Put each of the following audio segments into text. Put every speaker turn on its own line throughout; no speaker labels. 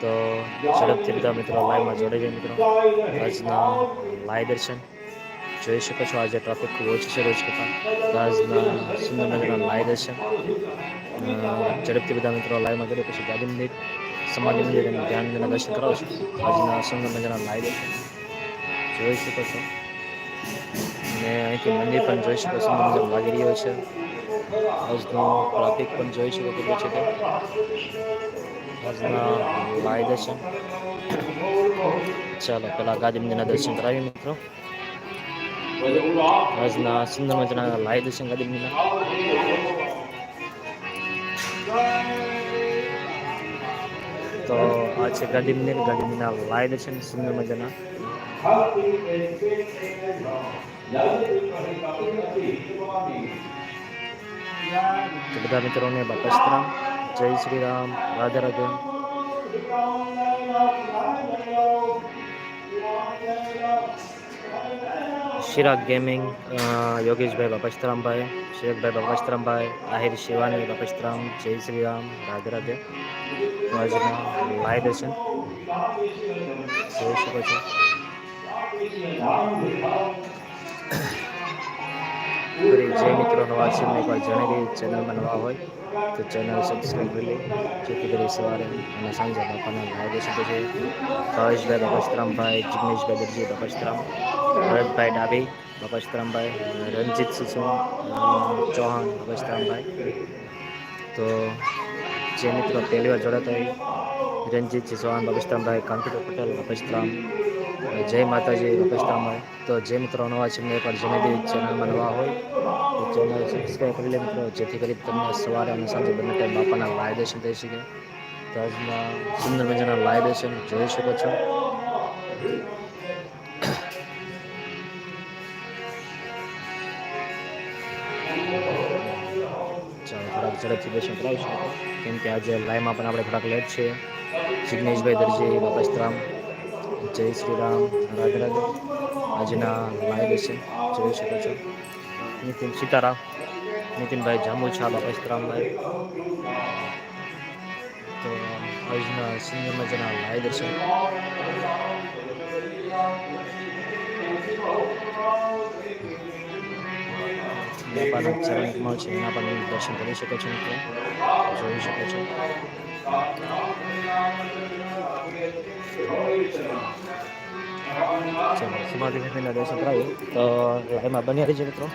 તો ઝડપથી બધા મિત્રો લાઈવમાં જોડાઈ જાય મિત્રો. આજના લાઈવ દર્શન. જોઈ શકો છો આજે ટ્રાફિક ખૂબ ઓછી છે રોજ કરતાં. આજના સુંદરનગરના લાઈવ દર્શન. ઝડપથી બધા મિત્રો લાઈવમાં જોડે પછી ગાદી મંદિર સમાધિ મંદિર અને ધ્યાન મંદિરના દર્શન કરાવો છો. આજના સુંદર મજાના લાઈવ દર્શન. જોઈ શકો છો. અને અહીંથી મંદિર પણ જોઈ શકો સુંદર મંદિર લાગી રહ્યો છે. આજનો ટ્રાફિક પણ જોઈ શકો કેટલો છે. તે આજના લાઈ દર્શન. ચાલો, પેલા મંદિરના દર્શન કરાવીએ મિત્રો. આજના સુંદર મજાના લાઈ દર્શન મંદિરના. તો આ છે ગાંધી મંદિર. મંદિરના લાઈવ દર્શન, સુંદર મજાના. બધા મિત્રોને બાપસ્તરામ જય શ્રી રામ, રાધે રાધે. શિરાગ ગેમિંગ યોગેશભાઈ બાપસ્તરામભાઈ, શિરાગભાઈ બાપસ્તરામભાઈ, આહિર શિવાની બાપસ્તરામ, જય શ્રી રામ, રાધે રાધે. લાઈવ દર્શન. જોઈ શકો છો. ફરી જે મિત્રો નવા છે, એમને એકવાર જણાવી દઈએ. ચેનલમાં નવા હોય, તો ચેનલ સબસ્ક્રાઈબ કરી લે. જેથી કરી સવારે અને સાંજે બાપાના ભાઈ થઈ જાય ભાવેશભાઈ બાપસ્તરામભાઈ, જિગ્નેશભાઈ દરજી બાપસ્તરામ ભરતભાઈ ડાબી બાપસ્તરામભાઈ, રણજીત સિંહ ચૌહાણ બાપસ્તરામભાઈ. તો જે મિત્રો પહેલી વાર જોડાતા હોય, રણજીત ચૌહાણ બાપસ્તરામભાઈ, કાંતિભાઈ પટેલ બાપસ્તરામ જય માતાજી બાપસ્તરામભાઈ તો જે મિત્રો નવા છે, એમને એકવાર જેને બી ચેનલમાં નવા હોય, તો ચેનલ સબસ્ક્રાઈબ કરી લે મિત્રો, જેથી કરી તમને સવારે અને સાંજે બંને ટાઈમ બાપાના લાય દર્શન થઈ શકે. તો આજના સુંદર મજાના લાય દર્શન જોઈ શકો છો. થોડાક ઝડપથી દર્શન કરાવીશું. કેમ કે આજે લાઈવમાં પણ આપણે થોડાક લેટ છે જિગ્નેશભાઈ દરજી બાપસ્તરામ જય શ્રી રામ, રાધે રાધે. આજના લાઈવ જોઈ શકો છો. નીતિન સીતારામ, નીતિનભાઈ જાંબુછા બાપસ્તરામભાઈ તો આજના સુંદર મજાના લાઈવ દર્શન બાપાના ચરણ કમળ છે, એના પણ દર્શન કરી શકો છો, મિત્રો. જોઈ શકો છો. સમાધિ મંદિરના દર્શન કરાવીએ તો લાઈવમાં બની રહેજો મિત્રો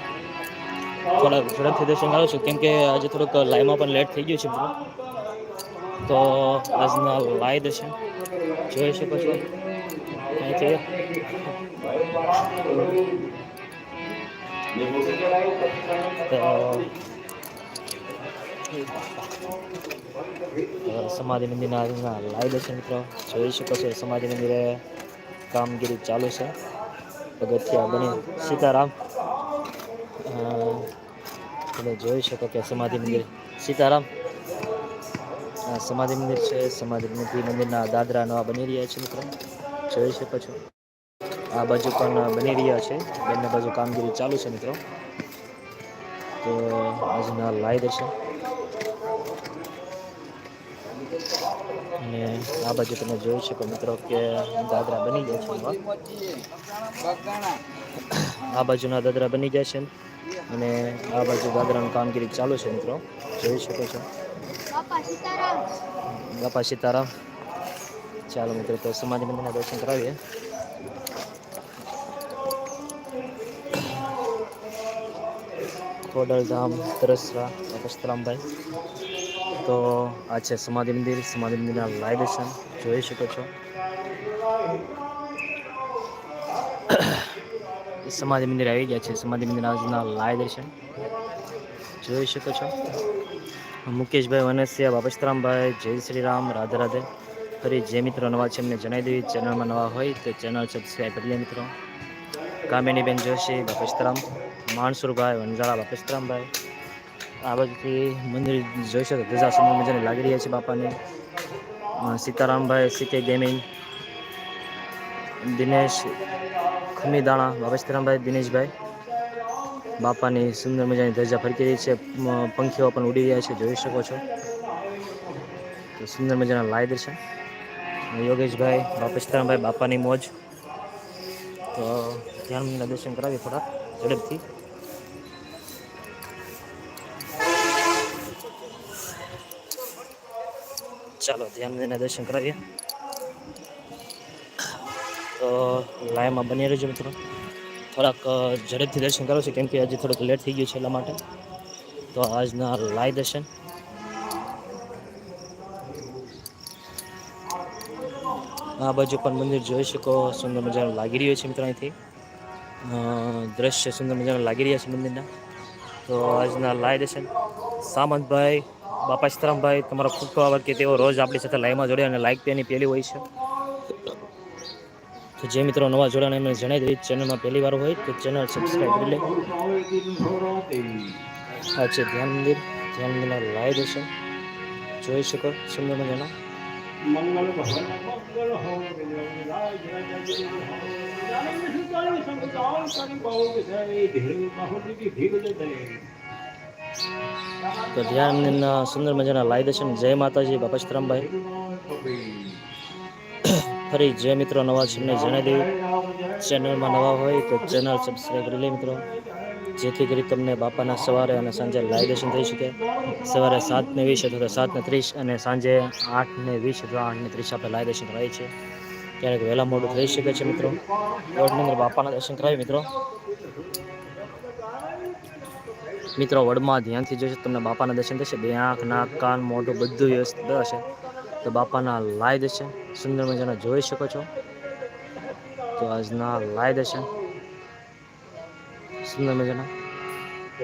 થોડા ઝડપથી દર્શન કરાવું છું કેમ કે આજે થોડુંક લાઈમાં પણ લેટ થઈ ગયું છે તો આજના લાઈ દર્શન જોઈ શકો છો અહીંથી તો સમાધિ મંદિરના લાઈવ દર્શન મિત્રો જોઈ શકો છો. સમાધિ મંદિરે કામગીરી ચાલુ છે. પગથિયા બની સીતારામ. તમે જોઈ શકો કે સમાધિ મંદિર, સીતારામ. સમાધિ મંદિર છે. સમાધિ મંદિર, મંદિરના દાદરા નવા બની રહ્યા છે મિત્રો. જોઈ શકો છો. આ બાજુ પણ બની રહ્યા છે. બંને બાજુ કામગીરી ચાલુ છે મિત્રો. તો આજના લાઈ દર્શન. અને આ બાજુ તમે જોઈ શકો મિત્રો કે દાદરા બની ગયા છે આ બાજુના દાદરા બની ગયા છે. અને આ બાજુ દાદરાનું કામગીરી ચાલુ છે મિત્રો. જોઈ શકો છો.
બાપા સીતારામ.
ચાલો મિત્રો તો સમાધિ મંદિરના દર્શન કરાવીએ. ખોડલધામ તરસરા બાપસ્તરામભાઈ તો આ છે સમાધિ મંદિર, સમાધિ મંદિરના લાઈવ દર્શન જોઈ શકો છો. સમાધિ મંદિર આવી ગયા છે. સમાધિ મંદિરના આજના લાઈવ દર્શન જોઈ શકો છો. મુકેશભાઈ વનસિયા બાપસ્તરામભાઈ જય શ્રી રામ રાધે રાધે. ફરી જે મિત્રો નવા છે એમને જણાવી દેવી ચેનલમાં નવા હોય તો ચેનલ સબસ્ક્રાઈબ કરી લે મિત્રો. કામિનીબેન જોશી બાપસ્તરામ માણસુરભાઈ વંજાળા બાપસ્તરામભાઈ આ બાજુથી મંદિર જોઈ શકો ધજા સુંદર મજાની લાગી રહ્યા છે બાપાની. સીતારામભાઈ સીકે ગેમિંગ. દિનેશ ખમીદાણા બાપસ્તરામભાઈ દિનેશભાઈ. બાપાની સુંદર મજાની ધજા ફરકી રહી છે. પંખીઓ પણ ઉડી રહ્યા છે, જોઈ શકો છો. તો સુંદર મજાના લાય દર્શન. યોગેશભાઈ બાપસ્તરામભાઈ બાપાની મોજ. તો ધ્યાન દર્શન કરાવીએ થોડા ઝડપથી. ચાલો ધ્યાન દઈને દર્શન કરાવીએ. તો લાઈવમાં બની રહેજો મિત્રો. થોડાક ઝડપથી દર્શન કરો છો, કેમ કે હજી થોડુંક લેટ થઈ ગયું છે એટલા માટે. તો આજના લાઈવ દર્શન. આ બાજુ પણ મંદિર જોઈ શકો, સુંદર મજાનું લાગી રહ્યું છે મિત્રો અહીંથી. દ્રશ્ય સુંદર મજાનું લાગી રહ્યા છે મંદિરના. તો આજના લાઈ દર્શન. સામંતભાઈ બાપા સીતારામભાઈ, તમારો ખૂબ ખૂબ આભાર કે તેઓ રોજ આપણી સાથે લાઈવમાં જોડે અને લાઈક તેની પહેલી હોય છે. તો જે મિત્રો નવા જોડાણ એમને જણાવી દઈએ ચેનલમાં પહેલી વાર હોય તો ચેનલ સબસ્ક્રાઈબ કરી લે. આ છે ધ્યાન મંદિર ધ્યાન મંદિરના લાઈવ હશે. જોઈ શકો સુંદર મજાના.
મંગલ મંગલ હો
તો ધ્યાન સુંદર મજાના લાઈવ દર્શન જય માતાજી, બાપા સીતારામભાઈ. ફરી જે મિત્રો, નવા છે એમને જણાવી દેવું ચેનલમાં નવા હોય તો ચેનલ સબસ્ક્રાઈબ કરી લે મિત્રો. જેથી કરી તમને બાપાના સવારે અને સાંજે લાઈવ દર્શન થઈ શકે. સવારે સાત ને વીસ અથવા તો સાતને ત્રીસ અને સાંજે આઠને વીસ અથવા આઠને ત્રીસ આપણે લાઈવ દર્શન કરાવીએ છે ક્યારેક વહેલા મોડું થઈ શકે છે મિત્રો. વડની અંદર બાપાના દર્શન કરાવી મિત્રો. મિત્રો, વડમાં ધ્યાનથી જોશો તમને બાપાના દર્શન થશે. બે આંખ, નાક, કાન, મોઢું બધું વ્યવસ્થિત હશે. તો બાપાના લાય દર્શન. સુંદર મજાના જોઈ શકો છો. તો આજના લાય દર્શન. સુંદર મજાના. તો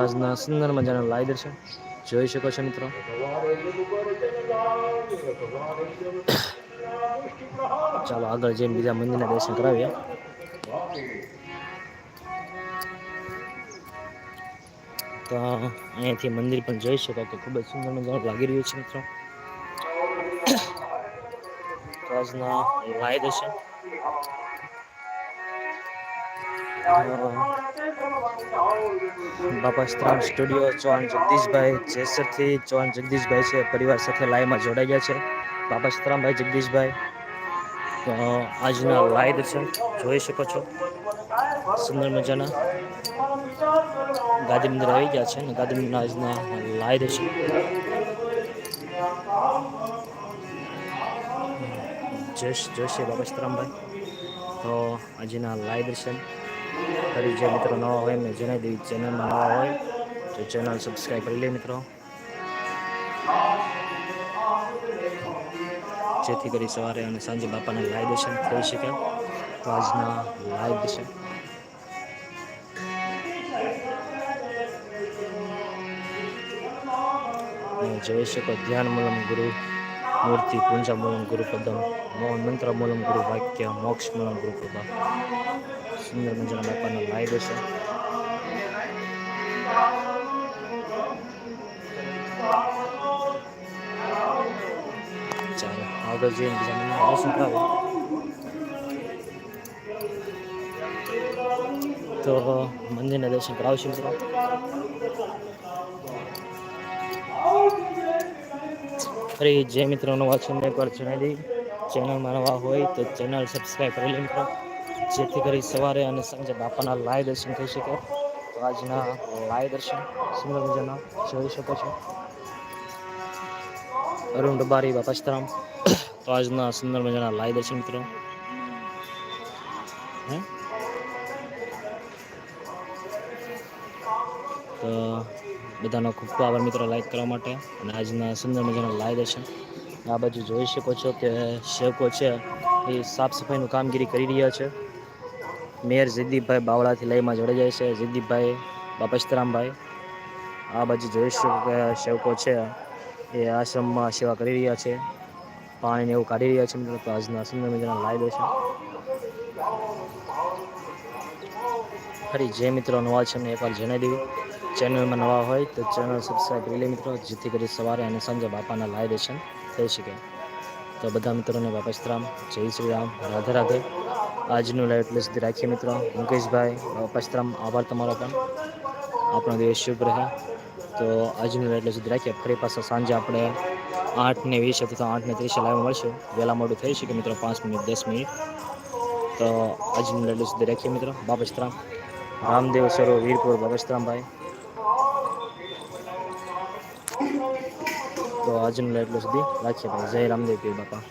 આજના સુંદર મજાના લાઈ દર્શન જોઈ શકો છો મિત્રો. ચાલો આગળ જઈને બીજા મંદિરના દર્શન કરાવીએ. તો અહીંયાથી મંદિર પણ જોઈ શકો કે ખૂબ જ સુંદર મજાનું લાગી રહ્યું છે મિત્રો. આજના લાય દર્શન બાપા સ્ત્રામ સ્ટુડિયો ચૌહાણ જગદીશભાઈ જેસરથી ચૌહાણ જગદીશભાઈ છે પરિવાર સાથે લાઈવમાં જોડાઈ ગયા છે. બાપા સ્ત્રામભાઈ જગદીશભાઈ આજના લાઈવ દર્શન જોઈ શકો છો. સુંદર મજાના ગાંધી મંદિર આવી ગયા છે અને ગાંધી મંદિરના આજના લાઈવ દર્શન જશ, જોશી બાબા સીતારામભાઈ. તો આજના લાઈવ દર્શન. ફરી જે મિત્રો નવા હોય એમને જણાવી દેવી. ચેનલમાં નવા હોય તો ચેનલ સબસ્ક્રાઈબ કરી લે મિત્રો. જેથી કરી સવારે અને સાંજે બાપાના લાઈવ દર્શન થઈ શકે. તો આજના લાઈવ દર્શન. જોઈ શકો ધ્યાન મૂલમ ગુરુ. મૂર્તિ પૂંજા મૂલમ ગુરુ પદમ મૌન મંત્ર મૂલમ ગુરુ વાક્ય મોક્ષ મૂલમ ગુરુ કૃપા સુંદર મજાના બાપાના લાઈવ છે ચાલો આગળ જઈને બીજા મંદિરના દર્શન કરાવો તો મંદિરના દર્શન કરાવશું મિત્રો ફરી જે મિત્રો નવા છે એમને એકવાર જણાવી ચેનલમાં નવા હોય તો ચેનલ સબસ્ક્રાઈબ કરી લે મિત્રો. જેથી કરી સવારે અને સાંજે બાપાના લાય દર્શન થઈ શકે. તો આજના લાય દર્શન સુંદર મજાના જોઈ શકો છો. અરુણ ડબારી, બાપા સીતારામ તો આજના સુંદર મજાના લાય દર્શન મિત્રો. તો બધાનો ખૂબ ખૂબ આભાર મિત્રો લાઈક કરવા માટે અને આજના સુંદર મજાના લાઈવ દર્શન. આ બાજુ જોઈ શકો છો કે સેવકો છે એ સાફ સફાઈનું કામગીરી કરી રહ્યા છે. મેયર જયદીપભાઈ બાવળાથી લઈમાં જોડાઈ જાય છે. જયદીપભાઈ બાપસ્તરામભાઈ આ બાજુ જોઈ શકો કે સેવકો છે એ આશ્રમમાં સેવા કરી રહ્યા છે. પાણીને એવું કાઢી રહ્યા છે મિત્રો તો આજના સુંદર મજાના લાઈવ દર્શન. ફરી જે મિત્રો નવા છે એમને એકવાર જણાવી દેવું ચેનલમાં નવા હોય તો ચેનલ સબસ્ક્રાઈબ કરી લે મિત્રો, જેથી કરી સવારે અને સાંજે બાપાના લાઈવ દર્શન થઈ શકે. તો બધા મિત્રોને બાપા શ્રામ જય શ્રી રામ, રાધે રાધે. આજનું લાઈવ એટલે સુધી રાખીએ મિત્રો. મુકેશભાઈ પસ્ત્રામ આભાર તમારો પણ. આપણો દિવસ શુભ રહે. તો આજનું લાઈવ એટલે સુધી રાખીએ. ફરી પાછા સાંજે આપણે આઠ ને વીસ અથવા આઠને ત્રીસે લાઈવ મળશે. વહેલા મોડું થઈ શકે મિત્રો, પાંચ મિનિટ, દસ મિનિટ. તો આજનું લાઈવ સુધી રાખીએ મિત્રો. બાપસ્તરામ રામદેવ સરો વીરપુર બાપસ્તરામભાઈ તો આજનું લાઈવ એટલે સુધી રાખીએ ભાઈ જય રામદેવ પીર બાપા.